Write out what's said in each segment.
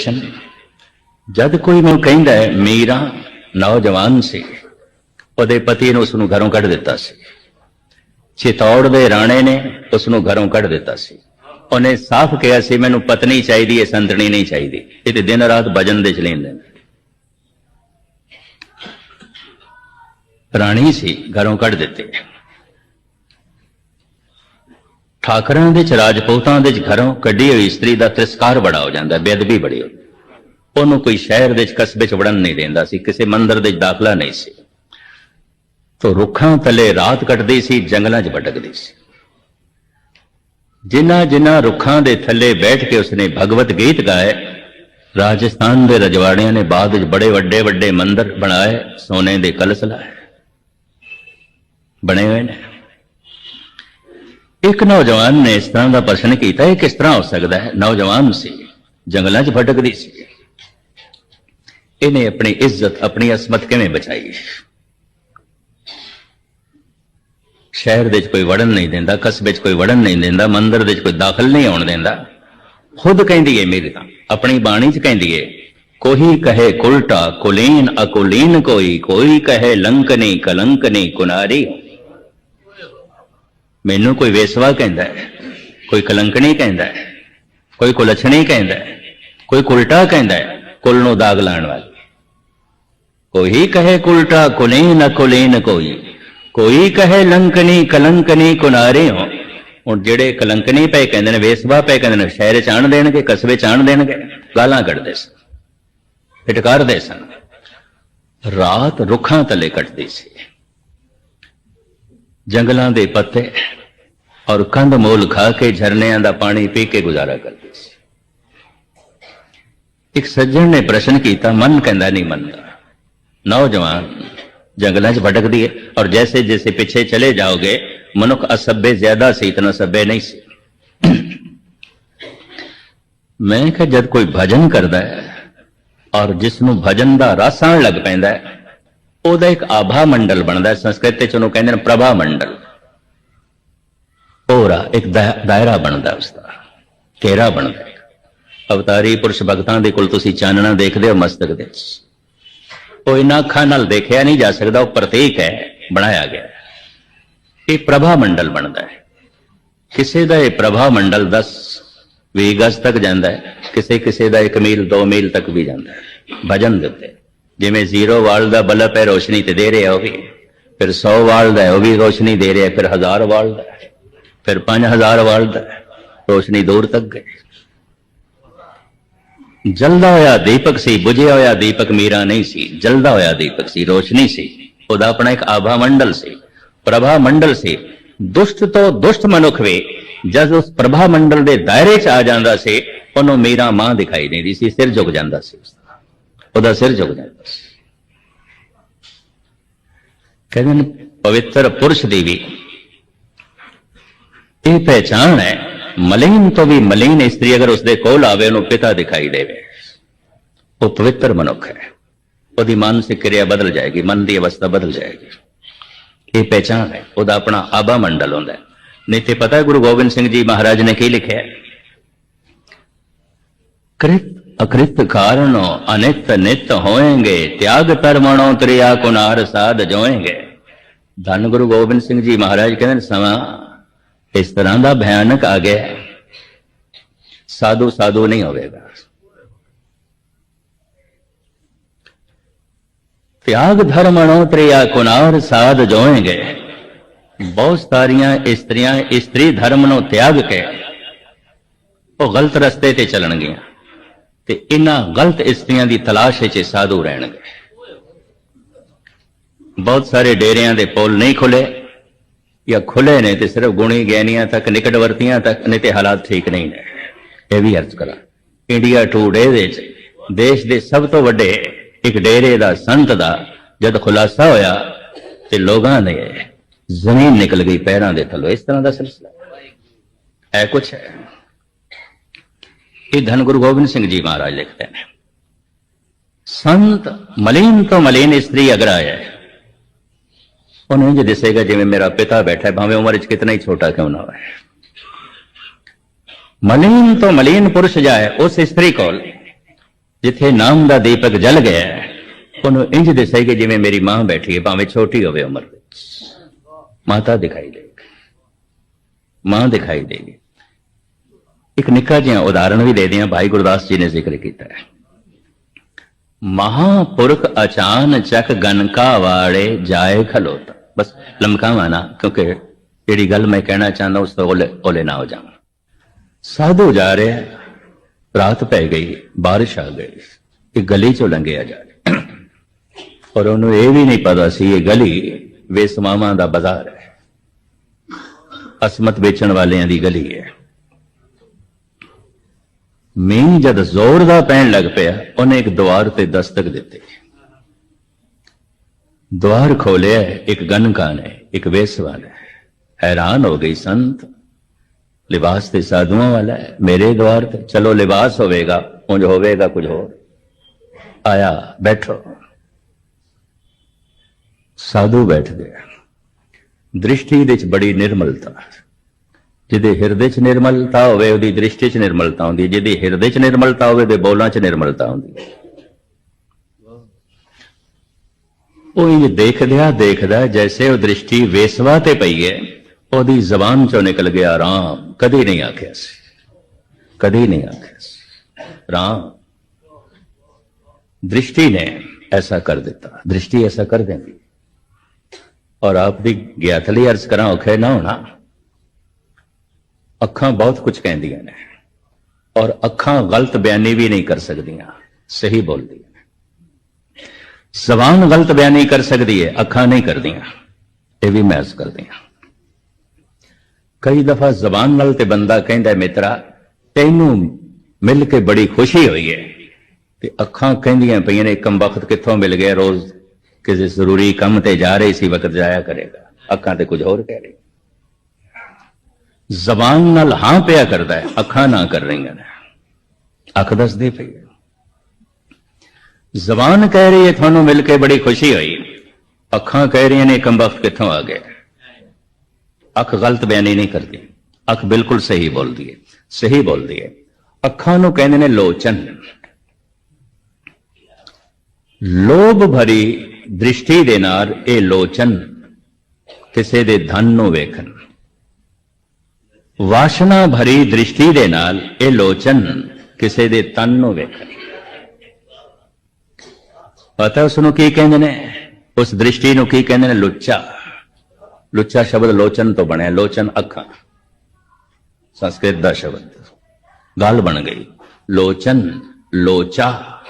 Station ਜਦ ਕੋਈ ਮੈਨੂੰ ਕਹਿੰਦਾ ਹੈ, ਮੀਰਾ, ਨੌਜਵਾਨ ਸੀ। ਉਹਦੇ ਪਤੀ ਨੇ ਉਸ ਨੂੰ ਘਰੋਂ ਕੱਢ ਦਿੱਤਾ ਸੀ। ਚਿਤੌੜ ਦੇ ਰਾਣੇ ਨੇ ਉਸ ਨੂੰ ਘਰੋਂ ਕੱਢ ਦਿੱਤਾ ਸੀ। ਉਹਨੇ ਸਾਫ਼ ਕਿਹਾ ਸੀ, ਮੈਨੂੰ ਪਤਨੀ ਚਾਹੀਦੀ ਹੈ, ਸੰਤਣੀ ਨਹੀਂ ਚਾਹੀਦੀ। ਇਹ ਤੇ ਦਿਨ ਰਾਤ ਭਜਨ ਦੇ ਚ ਲੈਂਦੇ ਰਾਣੀ ਸੀ, ਘਰੋਂ ਕੱਢ ਦਿੱਤੇ। ਠਾਕਰਾਂ ਦੇ ਚ, ਰਾਜਪੂਤਾਂ ਦੇ ਚ ਘਰੋਂ ਕੱਢੀ ਹੋਈ ਇਸਤਰੀ ਦਾ ਤਿਰਸਕਾਰ ਬੜਾ ਹੋ ਜਾਂਦਾ, ਬੇਅਦਬੀ ਬੜੀ ਹੋ ਉਹਨੂੰ ਕੋਈ ਸ਼ਹਿਰ ਦੇ ਚ, ਕਸਬੇ ਚ ਵੜਨ ਨਹੀਂ ਦਿੰਦਾ ਸੀ, ਕਿਸੇ ਮੰਦਰ ਦੇ ਚ ਦਾਖਲਾ ਨਹੀਂ ਸੀ। ਤੋ ਰੁੱਖਾਂ ਥੱਲੇ ਰਾਤ ਕੱਟਦੀ ਸੀ, ਜੰਗਲਾਂ 'ਚ ਭਟਕਦੀ ਸੀ। ਜਿਨ੍ਹਾਂ ਜਿਨ੍ਹਾਂ ਰੁੱਖਾਂ ਦੇ ਥੱਲੇ ਬੈਠ ਕੇ ਉਸਨੇ ਭਗਵਤ ਗੀਤ ਗਾਏ, ਰਾਜਸਥਾਨ ਦੇ ਰਜਵਾੜਿਆਂ ਨੇ ਬਾਅਦ ਵਿੱਚ ਬੜੇ ਵੱਡੇ ਵੱਡੇ ਮੰਦਰ ਬਣਾਏ, ਸੋਨੇ ਦੇ ਕਲਸ਼ ਲਾਏ, ਬਣੇ ਹੋਏ ਨੇ। ਇੱਕ ਨੌਜਵਾਨ ਨੇ ਇਸ ਤਰ੍ਹਾਂ ਦਾ ਪ੍ਰਸ਼ਨ ਕੀਤਾ, ਇਹ ਕਿਸ ਤਰ੍ਹਾਂ ਹੋ ਸਕਦਾ ਹੈ? ਨੌਜਵਾਨ ਸੀ, ਜੰਗਲਾਂ 'ਚ ਭਟਕਦੀ ਸੀ। ਇਹਨੇ ਆਪਣੀ ਇੱਜ਼ਤ, ਆਪਣੀ ਅਸਮਤ ਕਿਵੇਂ ਬਚਾਈ? ਸ਼ਹਿਰ ਦੇ ਵਿੱਚ ਕੋਈ ਵੜਨ ਨਹੀਂ ਦਿੰਦਾ, ਕਸਬੇ 'ਚ ਕੋਈ ਵੜਨ ਨਹੀਂ ਦਿੰਦਾ, ਮੰਦਿਰ ਦੇ ਵਿੱਚ ਕੋਈ ਦਾਖਲ ਨਹੀਂ ਆਉਣ ਦਿੰਦਾ। ਖੁਦ ਕਹਿੰਦੀ ਏ ਮੇਰੀ ਤਾਂ, ਆਪਣੀ ਬਾਣੀ 'ਚ ਕਹਿੰਦੀ ਏ, ਕੋਈ ਕਹੇ ਕੁਲਟਾ ਕੁਲੀਨ ਅਕੁਲੀਨ ਕੋਈ ਕੋਈ ਕਹੇ ਲੰਕਨੀ ਕਲੰਕਨੀ ਕੁਨਾਰੀ ਮੈਨੂੰ ਕੋਈ ਵੇਸਵਾ ਕਹਿੰਦਾ ਹੈ, ਕੋਈ ਕਲੰਕਣੀ ਕਹਿੰਦਾ ਹੈ, ਕੋਈ ਕੁਲਛਣੀ ਕਹਿੰਦਾ ਹੈ, ਕੋਈ ਕੁਲਟਾ ਕਹਿੰਦਾ ਹੈ, ਕੁਲ ਨੂੰ ਦਾਗ ਲਾਣ ਵਾਲੀ। ਕੋਈ ਕਹੇ ਕੁਲਟਾ ਕੁਲੀਨ ਅਕੁਲੀਨ ਕੋਈ ਕੋਈ ਕਹੇ ਲੰਕਣੀ ਕਲੰਕਨੀ ਕੁਨਾਰੇ ਹੋ। ਹੁਣ ਜਿਹੜੇ ਕਲੰਕਣੀ ਪਏ ਕਹਿੰਦੇ ਨੇ, ਵੇਸਵਾ ਪਏ ਕਹਿੰਦੇ ਨੇ, ਸ਼ਹਿਰ ਚ ਆਣ ਦੇਣਗੇ, ਕਸਬੇ ਚ ਆਣ ਦੇਣਗੇ ਗਾਲਾਂ ਕੱਢਦੇ ਸਨ ਫਟਕਾਰਦੇ ਸਨ। ਰਾਤ ਰੁੱਖਾਂ ਤਲੇ ਕੱਟਦੀ ਸੀ। ਜੰਗਲਾਂ ਦੇ ਪੱਤੇ ਔਰ ਕੰਧ ਮੋਲ ਖਾ ਕੇ ਝਰਨਿਆਂ ਦਾ ਪਾਣੀ ਪੀ ਕੇ ਗੁਜ਼ਾਰਾ ਕਰਦੇ ਸੀ। ਇੱਕ ਸੱਜਣ ਨੇ ਪ੍ਰਸ਼ਨ ਕੀਤਾ, ਮਨ ਕਹਿੰਦਾ ਨਹੀਂ ਮੰਨਦਾ। ਨੌਜਵਾਨ ਜੰਗਲਾਂ 'ਚ ਭਟਕਦੀ ਹੈ ਔਰ ਜੈਸੇ ਜੈਸੇ ਪਿੱਛੇ ਚਲੇ ਜਾਓਗੇ, ਮਨੁੱਖ ਅਸੱਬੇ ਜ਼ਿਆਦਾ ਸੀ, ਇਤਨਾ ਸੱਬੇ ਨਹੀਂ ਸੀ। ਮੈਂ ਕਿਹਾ, ਜਦ ਕੋਈ ਭਜਨ ਕਰਦਾ ਹੈ ਔਰ ਜਿਸ ਨੂੰ ਭਜਨ ਦਾ ਰਸ ਆਣ ਲੱਗ ਪੈਂਦਾ ਹੈ ਉਹਦਾ ਇੱਕ ਆਭਾ ਮੰਡਲ ਬਣਦਾ ਸੰਸਕ੍ਰਿਤ ਚ ਉਹਨੂੰ ਕਹਿੰਦੇ ਨੇ ਪ੍ਰਭਾ ਮੰਡਲ। ਹੋਰਾ ਇੱਕ ਦਾ- ਦਾਇਰਾ ਬਣਦਾ ਉਸਦਾ ਘੇਰਾ ਬਣਦਾ ਅਵਤਾਰੀ ਪੁਰਸ਼ ਭਗਤਾਂ ਦੇ ਕੋਲ ਤੁਸੀਂ ਚਾਨਣਾ ਦੇਖਦੇ ਹੋ ਮਸਤਕ ਦੇ ਉਹ ਇਹਨਾਂ ਅੱਖਾਂ ਨਾਲ ਦੇਖਿਆ ਨਹੀਂ ਜਾ ਸਕਦਾ, ਉਹ ਪ੍ਰਤੀਕ ਹੈ, ਬਣਾਇਆ ਗਿਆ ਇਹ ਪ੍ਰਭਾ ਮੰਡਲ ਬਣਦਾ ਹੈ। ਕਿਸੇ ਦਾ ਇਹ ਪ੍ਰਭਾ ਮੰਡਲ 10 20 ਗਜ਼ ਤੱਕ ਜਾਂਦਾ ਹੈ, ਕਿਸੇ ਕਿਸੇ ਦਾ 1 ਮੀਲ 2 ਮੀਲ ਤੱਕ ਵੀ ਜਾਂਦਾ ਹੈ, ਭਜਨ ਦੇ ਉੱਤੇ। ਜਿਵੇਂ ਜ਼ੀਰੋ ਵਾਲ ਦਾ ਬਲਬ ਹੈ, ਰੋਸ਼ਨੀ ਤੇ ਦੇ ਰਿਹਾ ਉਹ ਵੀ। ਫਿਰ 100 ਵਾਲ ਦਾ ਉਹ ਵੀ ਰੋਸ਼ਨੀ ਦੇ ਰਿਹਾ। ਫਿਰ 1000 ਵਾਲ ਦਾ ਫਿਰ 5000 ਵਾਲ ਦਾ ਰੋਸ਼ਨੀ ਦੂਰ ਤੱਕ ਗਈ। ਜਲਦਾ ਹੋਇਆ ਦੀਪਕ ਸੀ, ਬੁਝਿਆ ਹੋਇਆ ਦੀਪਕ ਮੀਰਾ ਨਹੀਂ ਸੀ। ਜਲਦਾ ਹੋਇਆ ਦੀਪਕ ਸੀ, ਰੋਸ਼ਨੀ ਸੀ। ਉਹਦਾ ਆਪਣਾ ਇੱਕ ਆਭਾ ਮੰਡਲ ਸੀ, ਪ੍ਰਭਾ ਮੰਡਲ ਸੀ। ਦੁਸ਼ਟ ਤੋਂ ਦੁਸ਼ਟ ਮਨੁੱਖ ਵੀ ਜਦ ਉਸ ਪ੍ਰਭਾ ਮੰਡਲ ਦੇ ਦਾਇਰੇ 'ਚ ਆ ਜਾਂਦਾ ਸੀ, ਉਹਨੂੰ ਮੀਰਾ ਮਾਂ ਦਿਖਾਈ ਦਿੰਦੀ ਸੀ, ਸਿਰ ਝੁਕ ਜਾਂਦਾ ਸੀ ਉਹਦਾ ਸਿਰ ਝੁਕ ਜਾਂਦਾ ਸੀ। ਕਹਿੰਦੇ ਨੇ, ਪਵਿੱਤਰ ਪੁਰਸ਼ ਦੀ ਵੀ ਇਹ ਪਹਿਚਾਨ ਹੈ, ਮਲੀਨ ਤੋਂ ਵੀ ਮਲੀਨ ਇਸਤਰੀ ਅਗਰ ਉਸਦੇ ਕੋਲ ਆਵੇ, ਉਹਨੂੰ ਪਿਤਾ ਦਿਖਾਈ ਦੇਵੇ। ਉਹ ਪਵਿੱਤਰ ਮਨੁੱਖ ਹੈ। ਉਹਦੀ ਮਾਨਸਿਕ ਕਿਰਿਆ ਬਦਲ ਜਾਏਗੀ, ਮਨ ਦੀ ਅਵਸਥਾ ਬਦਲ ਜਾਏਗੀ। ਇਹ ਪਹਿਚਾਨ ਹੈ। ਉਹਦਾ ਆਪਣਾ ਆਬਾ ਮੰਡਲ ਹੁੰਦਾ ਹੈ। ਨਹੀਂ ਤੇ ਪਤਾ ਗੁਰੂ ਗੋਬਿੰਦ ਸਿੰਘ ਜੀ ਮਹਾਰਾਜ ਨੇ ਕੀ ਲਿਖਿਆ ਕ੍ਰਿਤ ਅਕ੍ਰਿਤ ਕਾਰਣੋ ਅਨਿਤ ਨਿਤ ਹੋਏਗੇ, ਤਿਆਗ ਧਰਮਣੋ ਤ੍ਰਿਆ ਕੁਨਾਰ ਸਾਧ ਜੋਏਗੇ। ਧੰਨ ਗੁਰੂ ਗੋਬਿੰਦ ਸਿੰਘ ਜੀ ਮਹਾਰਾਜ ਕਹਿੰਦੇ ਨੇ, ਸਮਾਂ ਇਸ ਤਰ੍ਹਾਂ ਦਾ ਭਿਆਨਕ ਆ ਗਿਆ ਸਾਧੂ ਸਾਧੂ ਨਹੀਂ ਹੋਵੇਗਾ। ਤਿਆਗ ਧਰਮਣੋ ਤ੍ਰਿਆ ਕੁਨਾਰ ਸਾਧ ਜੋਏਗੇ। ਬਹੁਤ ਸਾਰੀਆਂ ਇਸਤਰੀਆਂ, ਇਸਤਰੀ ਧਰਮ ਨੂੰ ਤਿਆਗ ਕੇ ਉਹ ਗਲਤ ਰਸਤੇ ਤੇ ਚੱਲਣਗੀਆਂ। ਤੇ ਇਹਨਾਂ ਗਲਤ ਇਸਤਰੀਆਂ ਦੀ ਤਲਾਸ਼ ਵਿੱਚ ਇਹ ਸਾਧੂ ਰਹਿਣਗੇ। ਬਹੁਤ ਸਾਰੇ ਡੇਰਿਆਂ ਦੇ ਪੋਲ ਨਹੀਂ ਖੁੱਲੇ ਜਾਂ ਖੁੱਲੇ ਨੇ ਤੇ ਸਿਰਫ ਗੁਣੀ ਗਿਆਨੀਆਂ ਤੱਕ ਨਿਕਟਵਰਤੀਆਂ ਤੱਕ ਨੇ ਤੇ ਹਾਲਾਤ ਠੀਕ ਨਹੀਂ ਨੇ। ਇਹ ਵੀ ਅਰਜ਼ ਕਰਾਂ। ਇੰਡੀਆ ਟੂਡੇ ਦੇ ਵਿੱਚ ਦੇਸ਼ ਦੇ ਸਭ ਤੋਂ ਵੱਡੇ ਇੱਕ ਡੇਰੇ ਦਾ ਸੰਤ ਦਾ ਜਦ ਖੁਲਾਸਾ ਹੋਇਆ ਤੇ ਲੋਕਾਂ ਨੇ ਜ਼ਮੀਨ ਨਿਕਲ ਗਈ ਪੈਰਾਂ ਦੇ ਥੱਲੋਂ। ਇਸ ਤਰ੍ਹਾਂ ਦਾ ਸਿਲਸਿਲਾ। ਹੈ ਕੁਛ ਹੈ। ਇਹ ਧੰਨ ਗੁਰੂ ਗੋਬਿੰਦ ਸਿੰਘ ਜੀ ਮਹਾਰਾਜ ਲਿਖਦੇ ਨੇ। ਸੰਤ ਮਲੀਨ ਤੋਂ ਮਲੀਨ ਇਸਤਰੀ ਅਗਰ ਆਇਆ ਉਹਨੂੰ ਇੰਜ ਦਿਸੇਗਾ ਜਿਵੇਂ ਮੇਰਾ ਪਿਤਾ ਬੈਠਾ ਭਾਵੇਂ ਉਮਰ ਵਿੱਚ ਕਿਤਨਾ ਹੀ ਛੋਟਾ ਕਿਉਂ ਨਾ ਹੋਵੇ। ਮਲੀਨ ਤੋਂ ਮਲੀਨ ਪੁਰਸ਼ ਜਾਏ, ਉਸ ਇਸਤਰੀ ਕੋਲ ਜਿੱਥੇ ਨਾਮ ਦਾ ਦੀਪਕ ਜਲ ਗਿਆ ਉਹਨੂੰ ਇੰਜ ਦਿਸੇਗੀ ਜਿਵੇਂ ਮੇਰੀ ਮਾਂ ਬੈਠੀ ਹੈ, ਭਾਵੇਂ ਛੋਟੀ ਹੋਵੇ ਉਮਰ ਵਿੱਚ। ਮਾਤਾ ਦਿਖਾਈ ਦੇਗੀ ਮਾਂ ਦਿਖਾਈ ਦੇਗੀ ਇੱਕ ਨਿੱਕਾ ਜਿਹਾ ਉਦਾਹਰਣ ਵੀ ਦੇ ਦਿਆਂ, ਭਾਈ ਗੁਰਦਾਸ ਜੀ ਨੇ ਜ਼ਿਕਰ ਕੀਤਾ ਹੈ। ਮਹਾਪੁਰਖ ਅਚਾਨ ਚੱਕ ਗਨਕਾ ਵਾੜੇ ਜਾਏ ਖਲੋਤਾ। ਬਸ ਲਮਕਾਵਾਂ ਨਾ, ਕਿਉਂਕਿ ਜਿਹੜੀ ਗੱਲ ਮੈਂ ਕਹਿਣਾ ਚਾਹੁੰਦਾ, ਉਸ ਤੋਂ ਓਲੇ ਓਲੇ ਨਾ ਹੋ ਜਾਵਾਂ। ਸਾਧੂ ਜਾ ਰਿਹਾ ਰਾਤ ਪੈ ਗਈ, ਬਾਰਿਸ਼ ਆ ਗਈ। ਇੱਕ ਗਲੀ ਚੋਂ ਲੰਘਿਆ ਜਾ ਰਿਹਾ ਔਰ ਉਹਨੂੰ ਇਹ ਵੀ ਨਹੀਂ ਪਤਾ ਸੀ, ਇਹ ਗਲੀ ਵੇਸਮਾਵਾਂ ਦਾ ਬਾਜ਼ਾਰ ਹੈ। ਅਸਮਤ ਵੇਚਣ ਵਾਲਿਆਂ ਦੀ ਗਲੀ ਹੈ। ਮੀਂਹ ਜਦ ਜ਼ੋਰ ਦਾ ਪੈਣ ਲੱਗ ਪਿਆ, ਉਹਨੇ ਇੱਕ ਦੁਆਰ ਤੇ ਦਸਤਕ ਦਿੱਤੀ। ਦੁਆਰ ਖੋਲਿਆ, ਇੱਕ ਗਨਕਾ ਨੇ ਇੱਕ ਵੇਸਵਾ ਨੇ ਹੈਰਾਨ ਹੋ ਗਈ ਸੰਤ, ਲਿਬਾਸ ਤੇ ਸਾਧੂਆਂ ਵਾਲਾ ਹੈ, ਮੇਰੇ ਦੁਆਰ ਤੇ। ਚਲੋ, ਲਿਬਾਸ ਹੋਵੇਗਾ, ਉਂਝ ਹੋਵੇਗਾ ਕੁਝ ਹੋਰ। ਆਇਆ, ਬੈਠੋ। ਸਾਧੂ ਬੈਠ ਗਿਆ ਦ੍ਰਿਸ਼ਟੀ ਵਿੱਚ ਬੜੀ ਨਿਰਮਲਤਾ। ਜਿਹਦੇ ਹਿਰਦੇ 'ਚ ਨਿਰਮਲਤਾ ਹੋਵੇ, ਉਹਦੀ ਦ੍ਰਿਸ਼ਟੀ 'ਚ ਨਿਰਮਲਤਾ ਹੁੰਦੀ ਹੈ। ਜਿਹਦੀ ਹਿਰਦੇ 'ਚ ਨਿਰਮਲਤਾ ਹੋਵੇ ਤੇ ਬੋਲਾਂ 'ਚ ਨਿਰਮਲਤਾ ਹੁੰਦੀ ਹੈ। ਉਹ ਇਹ ਦੇਖਦਿਆ ਦੇਖਦਾ ਜੈਸੇ ਉਹ ਦ੍ਰਿਸ਼ਟੀ ਵੇਸਵਾ ਤੇ ਪਈ ਹੈ, ਉਹਦੀ ਜ਼ਬਾਨ 'ਚੋਂ ਨਿਕਲ ਗਿਆ ਰਾਮ। ਕਦੇ ਨਹੀਂ ਆਖਿਆ ਸੀ। ਕਦੇ ਨਹੀਂ ਆਖਿਆ ਸੀ। ਰਾਮ, ਦ੍ਰਿਸ਼ਟੀ ਨੇ ਐਸਾ ਕਰ ਦਿੱਤਾ। ਦ੍ਰਿਸ਼ਟੀ ਐਸਾ ਕਰ ਦਿੰਦੀ। ਔਰ ਆਪ ਦੀ ਗਿਆਥਲੀ ਅਰਜ਼ ਕਰਾਂ, ਔਖੇ ਨਾ ਹੋਣਾ। ਅੱਖਾਂ ਬਹੁਤ ਕੁਝ ਕਹਿੰਦੀਆਂ ਨੇ ਔਰ ਅੱਖਾਂ ਗਲਤ ਬਿਆਨੀ ਵੀ ਨਹੀਂ ਕਰ ਸਕਦੀਆਂ, ਸਹੀ ਬੋਲਦੀਆਂ ਜ਼ਬਾਨ ਗਲਤ ਬਿਆਨੀ ਕਰ ਸਕਦੀ ਹੈ ਅੱਖਾਂ ਨਹੀਂ ਕਰਦੀਆਂ, ਇਹ ਵੀ ਮਹਿਸ ਕਰਦੀਆਂ। ਕਈ ਦਫਾ ਜ਼ਬਾਨ ਨਾਲ ਤੇ ਬੰਦਾ ਕਹਿੰਦਾ, ਮਿੱਤਰਾ, ਤੈਨੂੰ ਮਿਲ ਕੇ ਬੜੀ ਖੁਸ਼ੀ ਹੋਈ ਹੈ ਤੇ ਅੱਖਾਂ ਕਹਿੰਦੀਆਂ ਪਈਆਂ ਨੇ ਕਮ ਵਕਤ ਕਿੱਥੋਂ ਮਿਲ ਗਿਆ ਰੋਜ਼? ਕਿਸੇ ਜ਼ਰੂਰੀ ਕੰਮ ਤੇ ਜਾ ਰਹੀ ਸੀ, ਵਕਤ ਜਾਇਆ ਕਰੇਗਾ। ਅੱਖਾਂ ਤੇ ਕੁਝ ਹੋਰ ਕਹਿ ਰਹੀ। ਜ਼ਬਾਨ ਨਾਲ ਹਾਂ ਪਿਆ ਕਰਦਾ ਹੈ, ਅੱਖਾਂ ਨਾ ਕਰ ਰਹੀਆਂ ਨੇ। ਅੱਖ ਦੱਸਦੀ ਪਈ ਹੈ। ਜ਼ਬਾਨ ਕਹਿ ਰਹੀ ਹੈ, ਤੁਹਾਨੂੰ ਮਿਲ ਕੇ ਬੜੀ ਖੁਸ਼ੀ ਹੋਈ। ਅੱਖਾਂ ਕਹਿ ਰਹੀਆਂ ਨੇ, ਕਮ ਕਿੱਥੋਂ ਆ ਗਏ? ਅੱਖ ਗਲਤ ਬਿਆਨੀ ਨਹੀਂ ਕਰਦੀ। ਅੱਖ ਬਿਲਕੁਲ ਸਹੀ ਬੋਲਦੀ ਹੈ, ਸਹੀ ਬੋਲਦੀ ਹੈ। ਅੱਖਾਂ ਨੂੰ ਕਹਿੰਦੇ ਨੇ ਲੋਚਨ। ਲੋਭ ਭਰੀ ਦ੍ਰਿਸ਼ਟੀ ਦੇ ਨਾਲ ਇਹ ਲੋਚਨ ਕਿਸੇ ਦੇ ਧਨ ਨੂੰ ਵੇਖਣ। ਵਾਸ਼ਨਾ ਭਰੀ ਦ੍ਰਿਸ਼ਟੀ ਦੇ ਨਾਲ ਇਹ ਲੋਚਨ ਕਿਸੇ ਦੇ ਤਨ ਨੂੰ ਵੇਖਣ। ਪਤਾ ਉਸ ਨੂੰ ਕੀ ਕਹਿੰਦੇ ਨੇ? ਉਸ ਦ੍ਰਿਸ਼ਟੀ ਨੂੰ ਕੀ ਕਹਿੰਦੇ ਨੇ? ਲੁੱਚਾ। ਲੁੱਚਾ ਸ਼ਬਦ ਲੋਚਨ ਤੋਂ ਬਣਿਆ, ਲੋਚਨ ਅੱਖਾਂ। ਸੰਸਕ੍ਰਿਤ ਦਾ ਸ਼ਬਦ। ਗੱਲ ਬਣ ਗਈ। ਲੋਚਨ, ਲੋਚਾ।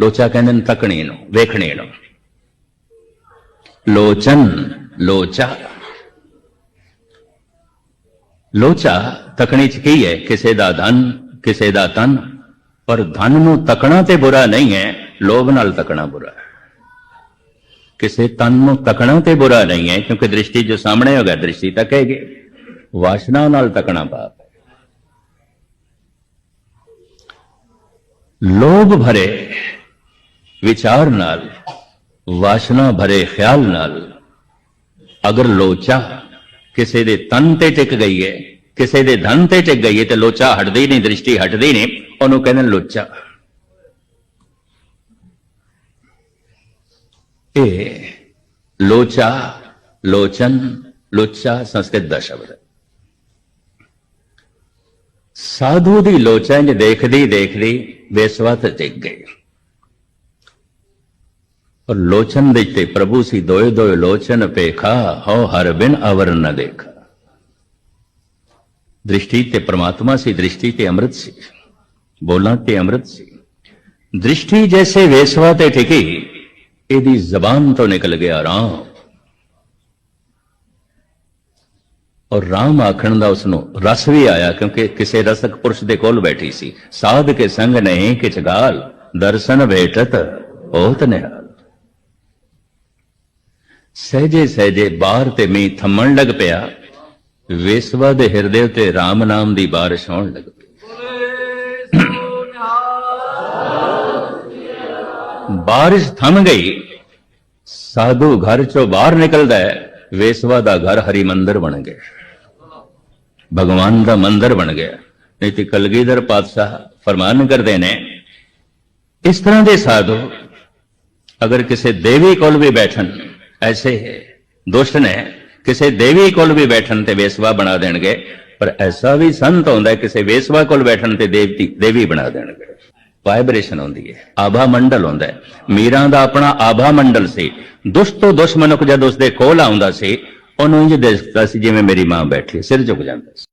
ਲੋਚਾ ਕਹਿੰਦੇ ਨੇ ਤਕਣੀ ਨੂੰ, ਵੇਖਣੇ ਨੂੰ। ਲੋਚਨ, ਲੋਚਾ। ਲੋਚਾ ਤਕਣੀ ਚ ਕੀ ਹੈ ਕਿਸੇ ਦਾ ਧਨ ਕਿਸੇ ਦਾ ਤਨ ਪਰ ਧਨ ਨੂੰ ਤਕਣਾ ਤੇ ਬੁਰਾ ਨਹੀਂ ਹੈ ਲੋਭ ਨਾਲ ਤਕਣਾ ਬੁਰਾ ਹੈ ਕਿਸੇ ਤਨ ਨੂੰ ਤਕਣਾ ਤੇ ਬੁਰਾ ਨਹੀਂ ਹੈ ਕਿਉਂਕਿ ਦ੍ਰਿਸ਼ਟੀ ਜੋ ਸਾਹਮਣੇ ਹੋਗਾ ਦ੍ਰਿਸ਼ਟੀ ਤੱਕੇਗੀ ਵਾਸ਼ਨਾ ਨਾਲ ਤਕਣਾ ਪਾਪ ਹੈ ਲੋਭ ਭਰੇ ਵਿਚਾਰ ਨਾਲ ਵਾਸ਼ਨਾ ਭਰੇ ਖਿਆਲ ਨਾਲ ਅਗਰ ਲੋਚਾ ਕਿਸੇ ਦੇ ਤਨ ਤੇ ਟਿਕ ਗਈ ਹੈ ਕਿਸੇ ਦੇ ਧਨ ਤੇ ਟਿਕ ਗਈ ਹੈ ਤੇ ਲੋਚਾ ਹਟਦੀ ਨਹੀਂ, ਦ੍ਰਿਸ਼ਟੀ ਹਟਦੀ ਨਹੀਂ, ਉਹਨੂੰ ਕਹਿੰਦੇ ਨੇ ਲੋਚਾ। ਇਹ ਲੋਚਾ, ਲੋਚਨ, ਲੋਚਾ ਸੰਸਕ੍ਰਿਤ ਦਾ ਸ਼ਬਦ ਹੈ। ਸਾਧੂ ਦੀ ਲੋਚਾ ਇੰਜ ਦੇਖਦੀ ਦੇਖਦੀ ਬੇਸਵਾ ਤੇ ਟਿਕ ਗਈ। ਔਰ ਲੋਚਨ ਦੇ ਤੇ ਪ੍ਰਭੂ ਸੀ ਦੋਏ ਦੋਏ ਲੋਚਨ ਪੇਖਾ ਹੋ ਹਰ ਬਿਨ ਅਵਰ ਨ ਦੇਖਾ। ਦ੍ਰਿਸ਼ਟੀ ਤੇ ਪ੍ਰਮਾਤਮਾ ਸੀ, ਦ੍ਰਿਸ਼ਟੀ ਤੇ ਅੰਮ੍ਰਿਤ ਸੀ, ਬੋਲਾਂ ਤੇ ਅੰਮ੍ਰਿਤ ਸੀ। ਦ੍ਰਿਸ਼ਟੀ ਜੈਸੇ ਵੇਸਵਾ ਤੇ ਟਿਕੀ, ਇਹਦੀ ਜ਼ਬਾਨ ਤੋਂ ਨਿਕਲ ਗਿਆ ਰਾਮ। ਔਰ ਰਾਮ ਆਖਣ ਦਾ ਉਸ ਨੂੰ ਰਸ ਵੀ ਆਇਆ, ਕਿਉਂਕਿ ਕਿਸੇ ਰਸਕ ਪੁਰਸ਼ ਦੇ ਕੋਲ ਬੈਠੀ ਸੀ। ਸਾਧ ਕੇ ਸੰਗ ਨਹੀਂ ਕਿਛ ਗਾਲ, ਦਰਸ਼ਨ ਭੇਟਤ ਹੋਤ ਨਿਹਾਲ। ਸਹਜੇ ਸਹਜੇ ਬਾਹਰ ਤੇ ਮੀਂਹ ਥੰਮਣ ਲੱਗ ਪਿਆ। ਵੇਸਵਾ ਦੇ ਹਿਰਦੇ ਉਤੇ RAM ਨਾਮ ਦੀ ਬਾਰਿਸ਼ ਹੋਣ ਲੱਗ ਪਈ। ਬਾਰਿਸ਼ ਥੰਮ ਗਈ। ਸਾਧੂ ਘਰ ਚੋਂ ਬਾਹਰ ਨਿਕਲਦਾ ਹੈ। ਵੇਸਵਾ ਦਾ ਘਰ ਹਰੀ ਮੰਦਰ ਬਣ ਗਿਆ। ਭਗਵਾਨ ਦਾ ਮੰਦਰ ਬਣ ਗਿਆ। ਨਹੀਂ ਤੇ ਕਲਗੀਧਰ ਪਾਤਸ਼ਾਹ ਫਰਮਾਨ ਕਰਦੇ ਨੇ, ਇਸ ਤਰ੍ਹਾਂ ਦੇ ਸਾਧੂ ਅਗਰ ਕਿਸੇ ਦੇਵੀ ਕੋਲ ਵੀ ਬੈਠਣ ਐਸੇ ਦੁਸ਼ਟ ਨੇ, ਕਿਸੇ ਦੇਵੀ ਕੋਲ ਵੀ ਬੈਠਣ ਤੇ ਵੇਸਵਾ ਬਣਾ ਦੇਣਗੇ, ਪਰ ਐਸਾ ਵੀ ਸੰਤ ਹੁੰਦਾ ਕਿਸੇ ਵੇਸਵਾ ਕੋਲ ਬੈਠਣ ਤੇ ਦੇਵਤੀ, ਦੇਵੀ ਬਣਾ ਦੇਣਗੇ। ਵਾਈਬ੍ਰੇਸ਼ਨ ਹੁੰਦੀ ਹੈ, ਆਭਾ ਮੰਡਲ ਹੁੰਦਾ ਹੈ। ਮੀਰਾਂ ਦਾ ਆਪਣਾ ਆਭਾ ਮੰਡਲ ਸੀ। ਦੁਸ਼ਟ ਤੋਂ ਦੁਸ਼ਮਨਕ ਜਦ ਉਸਦੇ ਕੋਲ ਆਉਂਦਾ ਸੀ, ਉਹਨੂੰ ਇੰਜ ਦੇਖਦਾ ਸੀ ਜਿਵੇਂ ਮੇਰੀ ਮਾਂ ਬੈਠੀ, ਸਿਰ ਝੁਕ ਜਾਂਦਾ ਸੀ।